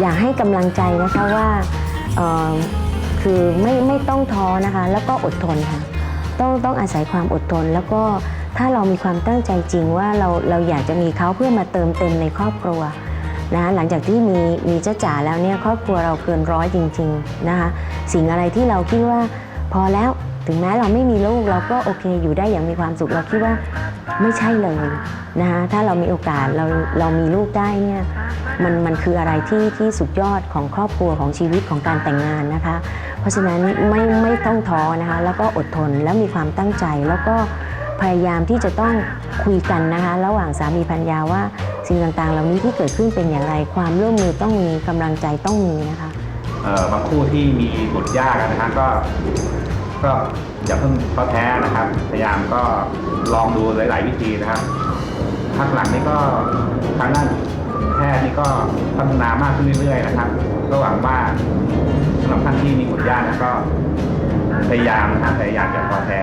อยากให้กำลังใจนะคะว่าคือไม่ไม่ต้องท้อนะคะ แล้วก็อดทนค่ะต้องต้องอาศัยความอดทน แล้วก็ถ้าเรามีความตั้งใจจริงว่าเราเราอยากจะมีเขาเพื่อมาเติมเต็มในครอบครัวนะคะหลังจากที่มีมีเจ้าจ๋าแล้วเนี่ยครอบครัวเราเกินร้อยจริง ๆนะคะ สิ่งอะไรที่เราคิดว่าพอแล้ว ถึงแม้เราไม่มีลูกเราก็โอเคอยู่ได้อย่างมีความสุขเราคิดว่าไม่ใช่เลยนะคะถ้าเรามีโอกาสเราเรามีลูกได้เนี่ยมันมันคืออะไรที่ที่สุดยอดของครอบครัวของชีวิตของการแต่งงานนะคะ เพราะฉะนั้นไม่ไม่ต้องท้อนะคะแล้วก็อดทนแล้วมีความตั้งใจแล้วก็พยายามที่จะต้องคุยกันนะคะระหว่างสามีภรรยาว่าสิ่งต่างๆ เหล่านี้ที่เกิดขึ้นเป็นอย่างไร ความร่วมมือต้องมีกำลังใจต้องมีนะคะเออบางคู่ที่มีบุตรยากนะฮะก็ ก็อย่าเพิ่งท้อแท้นะครับ พยายามก็ลองดูหลาย ๆ วิธีนะครับพักหลังนี้ก็ทางด้านแพทย์นี่ก็พัฒนามากขึ้นเรื่อย ๆ นะครับ ก็หวังว่าสำหรับท่านที่มีบุตรยากก็พยายามนะฮะพยายามอย่าท้อแท้